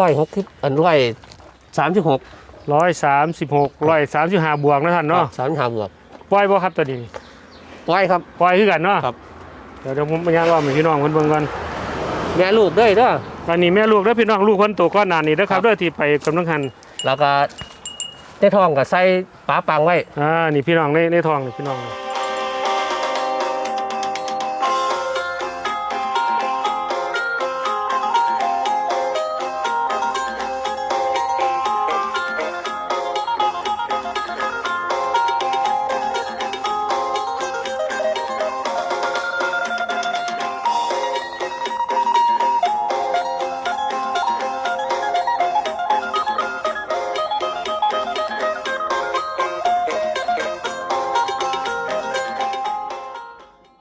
ร้อยหกสิบอันร้อยสามสิบหกร้อยสามสิบหกร้อยสามสิบห้าบวกนะท่านเนาะสามสิบห้าบวกปล่อยบ่ครับตัวนี้ปล่อยครับปล่อยคือกันเนาะครับเดี๋ยวเดี๋ยวผมพยายามว่าให้พี่น้องคนเบิ่งกันแม่ลูกด้วยเด้ออันนี้แม่ลูกแล้วพี่น้องลูกคนโตก้อนหนานนี่นะครับครับเด้อที่ไปกำลังหันแล้วก็ได้ทองกับใส่ปลาปังไว้อ่านี่พี่น้องในในทองนี่พี่น้อง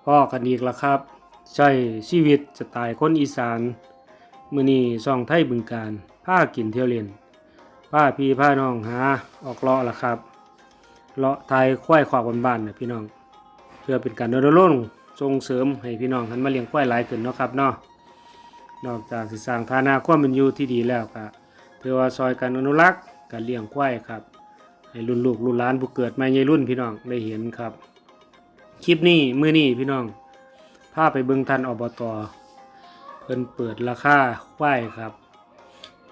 พ่อกันอีกแล้วครับ ใช่ชีวิตสไตล์คนอีสาน มือนี้ซองไทยบึงการผ้ากินเที่ยวเล่นผ้าพี่ผ้าน้องหาออกเลาะละครับเลาะไทยควายขวากบ้านๆนะพี่น้อง เพื่อเป็นการรณรงค์ส่งเสริมให้พี่น้องหันมาเลี้ยงควายหลายขึ้นเนาะครับเนาะนอกจากสิสร้างฐานะความเป็นอยู่ที่ดีแล้วก็เพื่อว่าซอยการอนุรักษ์การเลี้ยงควายครับให้รุ่นลูกรุ่นหลานผู้เกิดมาใหญ่รุ่นพี่น้องได้เห็นครับ คลิปนี้มือนี้พี่น้องพาไปเบิงทันอบตเพิ่นเปิดราคาควายครับ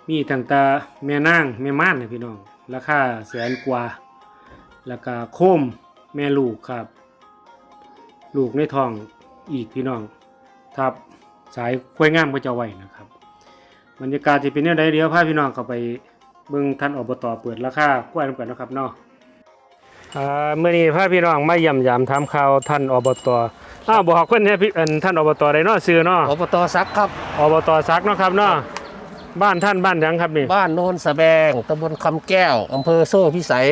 มีตั้งแต่แม่นางแม่ม่านนะพี่น้อง ราคาแสนกว่าแล้วก็โคมแม่ลูกครับ ลูกในท้องอีกพี่น้องทับสายควายงามก็จะไหวนะครับบรรยากาศจะเป็นแนวใดเดี๋ยวพาพี่น้องเข้าไปเบิ่งทันอบตเปิดราคาควายนำกันนะครับเนาะอ่า เมื่อนี้พาพี่น้องมาเยี่ยมยามถามข่าวท่านอบตอ้าวบอกเพิ่นเนี่ยพี่อันท่านอบตได้เนาะชื่อเนาะอบตซักครับอบตซักเนาะครับเนาะบ้านท่านบ้านหยังครับนี่บ้านโนนสะแบงตำบลคำแก้วอำเภอโซ่พิสัย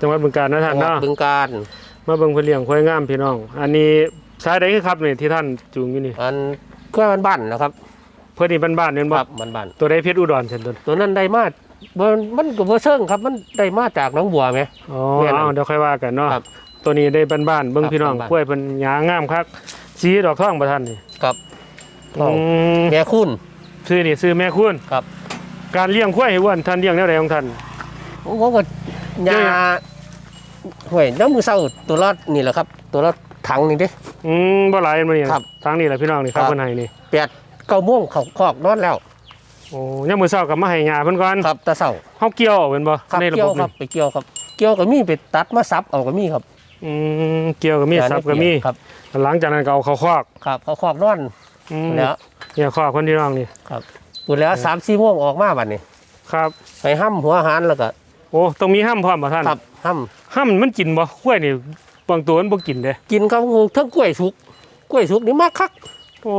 จังหวัดบึงกาฬนะจัท่านงหวัดเนาะบึงการมาเบิ่งเพิ่นเลี้ยงควายงามพี่น้อง อันนี้สายใดคือครับนี่ที่ท่านจูงอยู่นี่อันกล้วยบ้านๆนะครับ เพิ่นนี่บ้านๆเนี่ยคบ่รับบ้านตัวใดเพชรอุดรเช่นตัวๆตัวนั้นได้มา บ่มันก็บ่เชิงครับ มันได้มาจากหน้องบัวไหม อ๋อแม่นบ่เอาเดี๋ยวค่อยว่ากันเนาะครับตัวนี้ได้บ้านๆเบิ่งครับพี่น้องบ้านๆ กล้วยเพิ่นหยางามคักสีดอกทองบ่ท่านนี่ครับอืมแม่คุณชื่อนี่ชื่อแม่คุณครับ การเลี้ยงควายให้อ้วนท่านเลี้ยงแนวใดของท่าน ผมก็ยาห่วยน้ำมือเศร้าตัวละนี่แหละครับ ตัวละถังนี่เด้ อืมบ่หลายมันนี่ครับทางนี้แหละพี่น้องนี่ครับครับ เพิ่นให้นี่แปดเก้าโมงเขาคอกนอนแล้ว โอ้ยามมื้อเช้าก็มาให้ยาเพิ่นก่อนครับตาเศร้าเฮาเกี่ยวเอาเป็นบ่ครับในระเกี่บยวบครันี่บไปเกี่ยวครับ เกี่ยวก็มีไปตัดมาซับเอาก็มีครับอืมเกี่ยวก็มีสับก็มีครับหลังจากนั้นก็เอาเข้าคอกครับเขาคอกนอนอืมแล้วเนี่ยคอกคนที่น้องนี่ปุ่นแล้วสามสี่โมงออกมาบัดนี้ครับ ไปห้ำหัวอาหารแล้วก็โอ้ต้องมีห้ามพร้อมบ่ท่านครับห้ห้ามมันกินบ่ควายนี่บางตัวมันบ่กินเด้ำกินครับงูทั้งกล้วยสุกกล้วยสุกนี่มากคักโอ้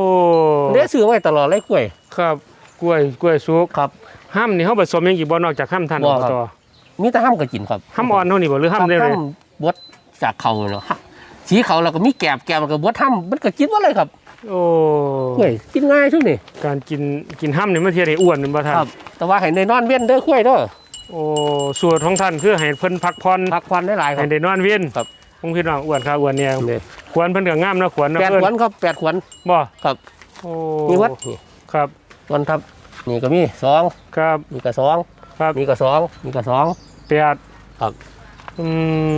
เลี้ยซื้อไว้ตลอดเลยกล้วย ครับ กล้วยกล้วยสุกครับ ห้ามนี่เฮาผสมหยังอีกบ่นอกจากห้ามท่านบ่อบครับ ตมีแต่ห้ำก็กินครับห้ามอ่อนเท่านี้บ่หรือห้ามได้เลยห้ำบดจากเขาเนาะสีเขาแล้วก็มีแกบแกบแล้วก็บดห้ำมันก็กินว่าเลยครับโอ้กล้วยกินง่ายช่วงนี้การกินกินห้ามนี่มันเทียให้อ้วนเป็นบ่ท่านครับแต่ว่าให้ในนอนเว้นเด้อกล้วยเด้อโอ้ส่วนของท่านคือให้เพิ่นพักผ่อนพักควันได้หลายครัให้บ ได้นอนเวียนครับ คงพี่น้องอ้วนครับอ้วนเนี่ยขวนเพิ่นก็งามนะขวนนะแปดเพิ่นขวัญครับแปดขวัญบ่ครับ โอ้มีวัดนี่ ครับ วันครับนี่ก็มีสองครับนี่ก็สองครับนี่ก็สองนี่ก็สองแปดครับอื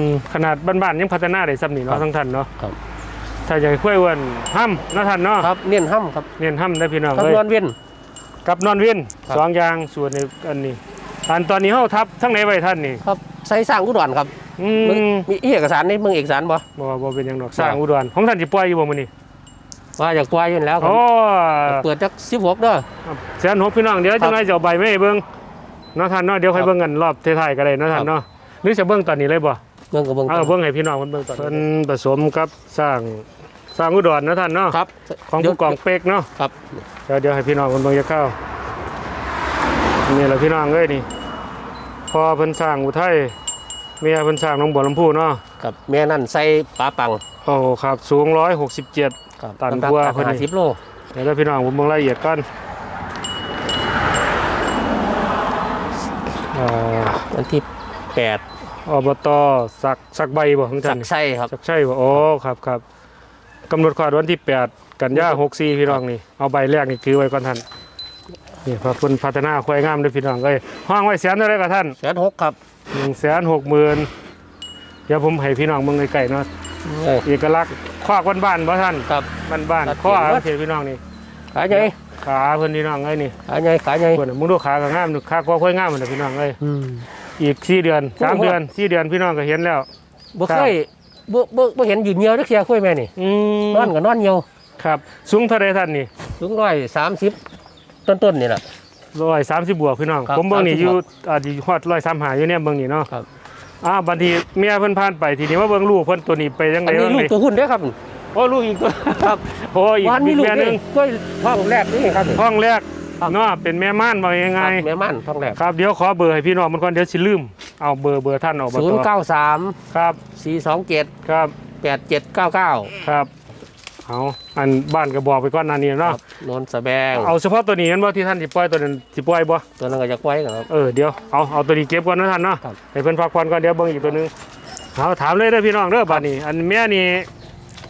มขนาดบ้านๆยังพัฒนาได้ซ้ำนี่ครัเนาะบทั้งท่านเนาะครับถ้าอยากให้ค่อยอ้วนห้ำนะท่านเนาะครับเน้นห้ำครับเน้นห้ำได้พี่น้องครับเลยนอนเว้นกับนอนเวียนครับสองอย่างส่วนในอันนี้อันตอนนี้เฮาทับทั้งไหนไว้ท่านนี่ครับใส่สร้างอุดรครับอืมึงมมีเอกสารนี่มึงเอกสารบ่บ่บ่เป็นหยังดอกสร้างอุดรของท่านสิปล่อยอยู่บ่มื้อนี้ ว่าอยากปล่อยอยู่แล้วครับโอ้เปิดจักสิบหกเด้อแสนหกพี่น้องเดี๋ยวครัจับงไดจะเอาใบไม่ให้เบิ่งเนาะท่านเนาะเดี๋ยวค่อยครับเบิ่งกันรอบท้ายๆก็ได้เนาะท่านครับเนาะหรือจะเบิ่งตอนนี้เลยบ่เมืองกับเมืองเอาเบิ่งให้พี่น้องเพิ่นเบิ่งตอนเพิ่นผสมกับสร้างสร้างอุดรเนาะท่านเนาะครับของเดี๋ยวผู้กองเป๊กเนาะครับเดี๋ยวเดี๋ยวให้พี่น้องเพิ่นเบิ่งจะเข้านี่แหละพี่น้องเอ้ยนี่พอเพิ่นสร้างอุทัยเมียเพิ่นสร้างหนองบัวลำพูเนาะครับแม่นั่นใส่ปลาปังโอ้ครับสูง167ครับ ตันำหกว่าตัเพิ่นนี่ห้าสิบโลเดี๋ยวเดี๋ยวพี่น้องผมเบิ่งรายละเอียดก่อนอ่าวันที่แปดอบตสักสักใบบ่ของสัท่านกไส้ครับสักใช่บ่โอ้ครับครับกำหนดคลอดวันที่8กันยา64พี่น้องนี่เอาใบแรกนี่คือไว้ก่อนท่านนี่พระคุณพัฒนาควายงามเด้วยพี่น้องเอ้ยห้องไว้แสนเท่าไรกับท่านแสนหกครับหนึ่งแสนหกหมื่นเดี๋ยวผมให้พี่น้องเมืองไกลๆเนาะเอ้ยเอกลักษณ์ คอกบ้านๆบ่ท่านครับบ้านตัดๆข้อเขียนวัดเขียนพี่น้องนี่ขาใหญ่ขาเพิ่นพี่น้องเอ้ยนี่ขาใหญ่ขาใหญ่เพิ่นน่ะมึงดูขาก็งามดูขาควายควายงามเหมือนพี่น้องเอ้ยอืมอีกสี่เดือนสามโอ้โหเดือนสี่เดือนพี่น้องก็เห็นแล้วบ่เคยบ่บ่บ่เห็นยืนเหี่ยวจักเที่ยคุยแม่นี่อืมนอนก็นอนเหี่ยวครับสูงเท่าไรท่านนี่สูงร้อยสามสิบต้นๆนี่แหละร้อยสามสิบบวกพี่น้องครับผมเบิ่งนี่30อยู่อาจจะฮอดร้อยสามหาอยู่เนี่ยเบิ่งนี่เนาะครับ อ่าบัดทีเมียเพิ่นผ่านไปทีนี้ว่าเบิ่งลูกเพิ่นตัวนี้ไปยังไงอันนี้บ้างลูกนี่ตัวหุ่นเด้อครับโอ้ลูกอีกตัวครับโอ้อีกวันนี้ลูกแม่หนี่นึงด้วยท้องแรกนี่ครับห้องแรกครับเนาะเป็นแม่ม่านว่ายังไงครับแม่มันท้องแรกครับเดี๋ยวขอเบอร์ให้พี่น้องมันก่อนเดี๋ยวสิลืมเอาเบอร์เบอร์ท่านออกมาศูนย์เก้าสามครับสี่สองเจ็ดครับแปดเจ็ดเก้าเก้าครับ เอาอันบ้านก็บอกไปก่อนหนานี้เนาะนนสะแบงเอาเฉพาะตัวนี้นั่นว่าที่ท่านสิปล่อยตัวนั้นสิปล่อยบ่ตัวนั้นก็จะไว้กันครับ เออเดี๋ยวเอาเอาตัวนี้เก็บก่อนนะท่านเนาะครับ ให้เพิ่นพักผ่อนก่อนเดี๋ยวเบิ่งอีกตัวหนึงเอาถามเลยเด้อพี่น้องเด้อบัดนี้ อันแม่นี่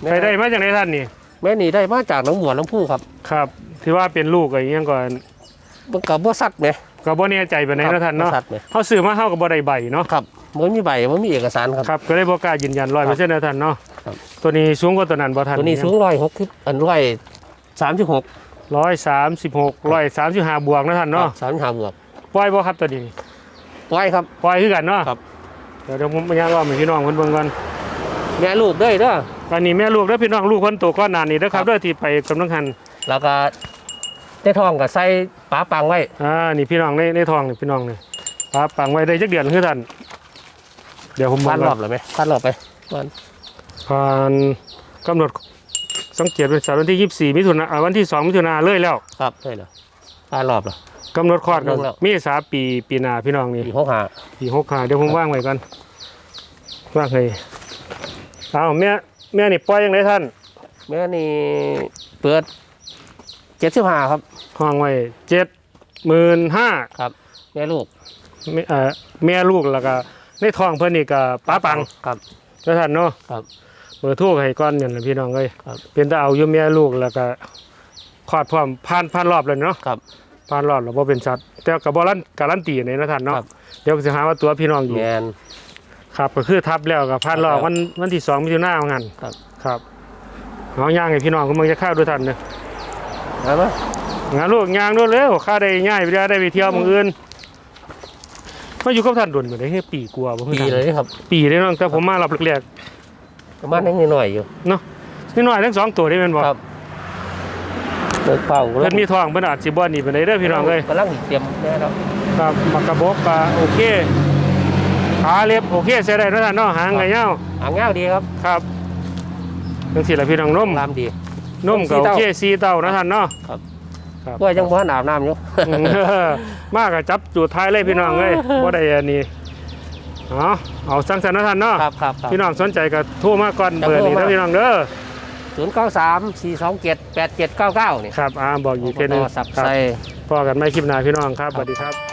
ไปได้มาจากไหนท่านนี่แม่นี่ได้มาจากหนองบัวลำพูครับครับที่ว่าเป็นลูกอะไรอหยังก่อนมันกับบ่สัตว์ไหม ก็บ่แน่ใจปานใดเนาะท่านเนาะบ่สัตว์ไหม เฮาซื้อมาเฮาก็บ่ได้ใบเนาะครับมันมีใบมันมีเอกสารครับ ครับก็เลยบ่กล้ายืนยัน100%นะท่านเนาะครับ ตัวนี้สูงกว่าตัวนั้นบ่ท่านตัวนี้สูงร้อยหกอันร้อยสามสิบหก136 135บวกนะท่านเนาะสามสิบห้าบวกปล่อยบ่ครับตัวนี้ไว้ครับ ปล่อยคือกันเนาะครับ เดี๋ยวเดี๋ยวผมมาย่างว่าให้พี่น้องเพิ่นเบิ่งก่อน แม่ลูกเด้อเด้อ อันนี้แม่ลูกเด้อพี่น้องลูกเพิ่นโตก้อนหนานี่เด้อครัครับบเด้อที่ไปกำลังหันแล้วก็ ได้ทองกับใส่ปลาปังไว้อ่านี่พี่น้องในในทองนี่พี่น้องนี่ครับปังไว้ได้จักเดือนคือท่านเดี๋ยวผมพันรก่อบเลยไหมพันรอบไปวันผ่านกำหนดสังเกตเป็นสารวันที่ 24 มิถุนาอ่าวันที่ 2 มิถุนาเลยแล้ว ครับใช่เหรอพันรอบเหรอกำหนดคลอดกันเรื่องแล้วเมีษาปีปีหน้าพี่น้องนี่อีกหกหาปี65เดี๋ยวผมว่างไว้กันว่างให้เอาแม่แม่นี่ปล่อยยังไงท่านแม่นี่เปิด เจ็ดสิบห้าครับห้องไว้75,000ครับแม่ลูกแม่เอ่อแม่ลูกแล้วก็ในท้องเพิ่นนี่ก็ป้าปังครับนะท่านเนาะครับเบอร์โทรให้ก่อนเนี่ยนะพี่น้องเอ้ยครับเป็นตาเอาอยู่แม่ลูกแล้วก็คลอดพร้อมผ่านผ่านรอบเลยเนาะครับผ่านรอบแล้วบ่เป็นชัดแต่ก็บ่รันการันตีในนะท่านเนาะครับเดี๋ยวสิหาว่าตัวพี่น้องอยู่แมนครับก็คือทับแล้วก็ผ่านรอบครับวันวันที่2มิถุนายนงั้นครับครับเอาย่างให้พี่น้องก็มึงจะเข้าวด้วยท่านเด้อ เอาไหมงานลูกย่างด้วยเร็วข้าได้ง่ายไปได้ได้ไปเที่ยวหมื้องอื่นมาอยู่กับท่านดนบ่ได้เฮ็ดปีกว่าบ่คือปีท่านเลยครับ ปีเลยเนาะแต่ผมมารับแรกประมาณนี้หน่อยๆอยู่ๆเนาะนี่น้อยทั้งสองตัวได้แม่นบ่ครับเปิดเป่าเพิ่นมีทองเพิ่นอาจสิบ่หนีไปไหนเด้อพี่น้องเอ้ยกำลังเตรียมแม่แล้วครับมักกระบอกก็โอเคขาเล็บโอเคใช้ได้เนาะท่านเนาะหางก็ยาวหางเงาดีครับครับจังซี่ล่ะพี่น้องนมรามดี นมก็โอเคสีเต้าเนาะท่านเนาะครับครับก็ยังบ่ทันอาบน้ำอยู่อืมมากก็จับจุดท้ายเลยพี่น้องเอ้ยบ่ได้อันนี้เอาเอาสั่งสันเนาะท่านเนาะครับครับครับพี่น้องสนใจก็โทรมาก่อนจะเบอร์โทรนี้มานะพี่น้องเด้อศูนย์เก้าสามสี่สองเจ็ดแปดเจ็ดเก้าเก้านี่ครับอ่าบอกอยู่แค่นึงโทรศัพท์ครับใส่พอกันไม่คลิปหน้าพี่น้องครับสวัสดีครับ